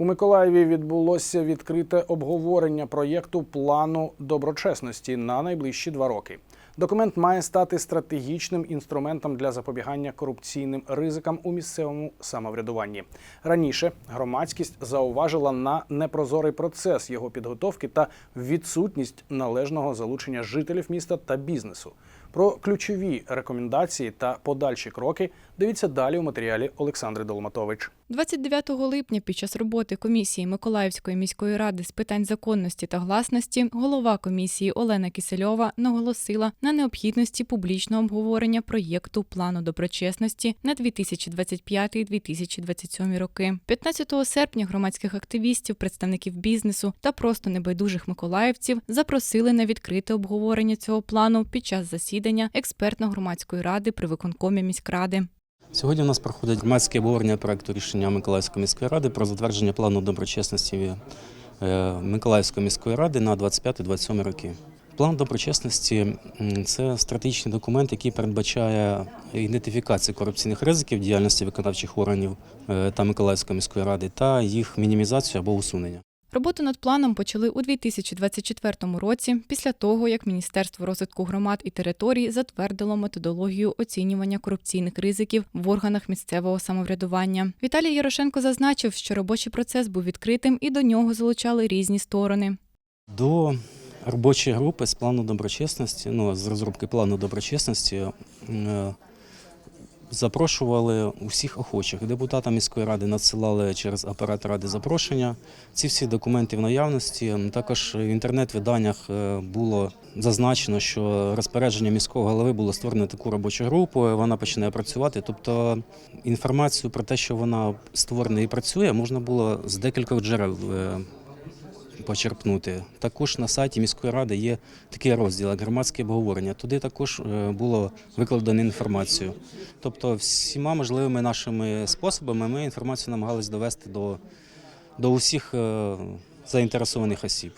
У Миколаєві відбулося відкрите обговорення проєкту плану доброчесності на найближчі два роки. Документ має стати стратегічним інструментом для запобігання корупційним ризикам у місцевому самоврядуванні. Раніше громадськість зауважила на непрозорий процес його підготовки та відсутність належного залучення жителів міста та бізнесу. Про ключові рекомендації та подальші кроки дивіться далі у матеріалі Олександри Долматович. 29 липня під час роботи комісії Миколаївської міської ради з питань законності та гласності голова комісії Олена Кисельова наголосила на необхідності публічного обговорення проєкту плану доброчесності на 2025-2027 роки. 15 серпня громадських активістів, представників бізнесу та просто небайдужих миколаївців запросили на відкрите обговорення цього плану під час засідання експертно-громадської ради при виконкомі міськради. Сьогодні у нас проходить громадське обговорення проекту рішення Миколаївської міської ради про затвердження плану доброчесності е, Миколаївської міської ради на 25-27 роки. План доброчесності це стратегічний документ, який передбачає ідентифікацію корупційних ризиків діяльності виконавчих органів е, та Миколаївської міської ради та їх мінімізацію або усунення. Роботу над планом почали у 2024 році, після того як Міністерство розвитку громад і територій затвердило методологію оцінювання корупційних ризиків в органах місцевого самоврядування. Віталій Ярошенко зазначив, що робочий процес був відкритим і до нього залучали різні сторони. До робочої групи з плану доброчесності, ну з розробки плану доброчесності, е, запрошували усіх охочих. Депутатам міської ради надсилали через апарат ради запрошення. Ці всі документи в наявності. Також в інтернет-виданнях е, було зазначено, що розпорядження міського голови було створено таку робочу групу. Вона починає працювати. Тобто інформацію про те, що вона створена і працює, можна було з декількох джерел. Почерпнути. Також на сайті міської ради є такий розділ, як громадське обговорення. Туди також е, було викладено інформацію. Тобто, всіма можливими нашими способами ми інформацію намагалися довести до, до усіх е, заінтересованих осіб.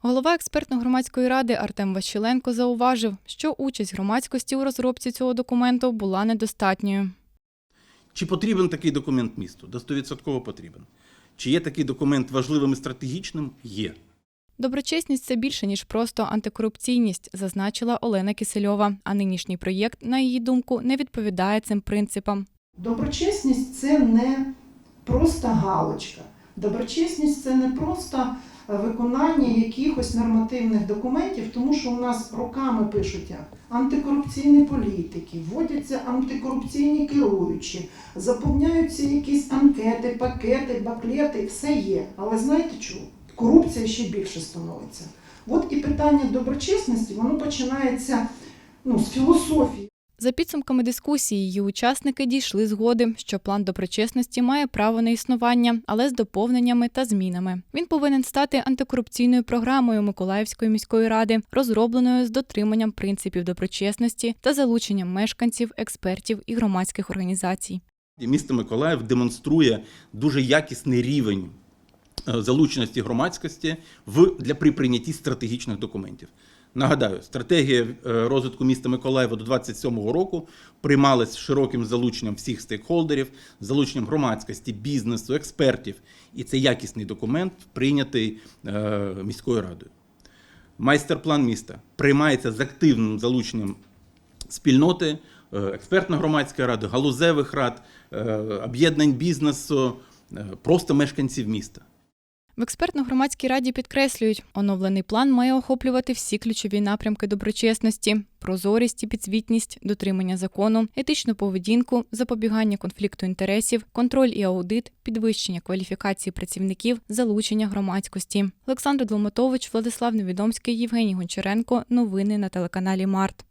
Голова експертно-громадської ради Артем Ващиленко зауважив, що участь громадськості у розробці цього документу була недостатньою. Чи потрібен такий документ місту? До 100% потрібен. Чи є такий документ важливим і стратегічним? Є. Доброчесність це більше ніж просто антикорупційність, зазначила Олена Кисельова. А нинішній проєкт, на її думку, не відповідає цим принципам. Доброчесність це не просто галочка. Доброчесність це не просто виконання якихось нормативних документів, тому що у нас роками пишуть антикорупційні політики, вводяться антикорупційні керуючі, заповняються якісь анкети, пакети, баклети, все є. Але знаєте що? Корупція ще більше становиться. От і питання доброчесності, воно починається ну, з філософії. За підсумками дискусії, її учасники дійшли згоди, що план доброчесності має право на існування, але з доповненнями та змінами. Він повинен стати антикорупційною програмою Миколаївської міської ради, розробленою з дотриманням принципів доброчесності та залученням мешканців, експертів і громадських організацій. Місто Миколаїв демонструє дуже якісний рівень е, залученості громадськості в, для при прийнятті стратегічних документів. Нагадаю, стратегія е, розвитку міста Миколаєва до 27-го року приймалась широким залученням всіх стейкхолдерів, залученням громадськості, бізнесу, експертів. І це якісний документ, прийнятий е, міською радою. Майстер-план міста приймається з активним залученням спільноти, е, експертно-громадської ради, галузевих рад, об'єднань бізнесу, просто мешканців міста. В експертно-громадській раді підкреслюють, оновлений план має охоплювати всі ключові напрямки доброчесності: прозорість і підзвітність, дотримання закону, етичну поведінку, запобігання конфлікту інтересів, контроль і аудит, підвищення кваліфікації працівників, залучення громадськості. Олександр Долматович, Владислав Невідомський, Євгеній Гончаренко. Новини на телеканалі Март.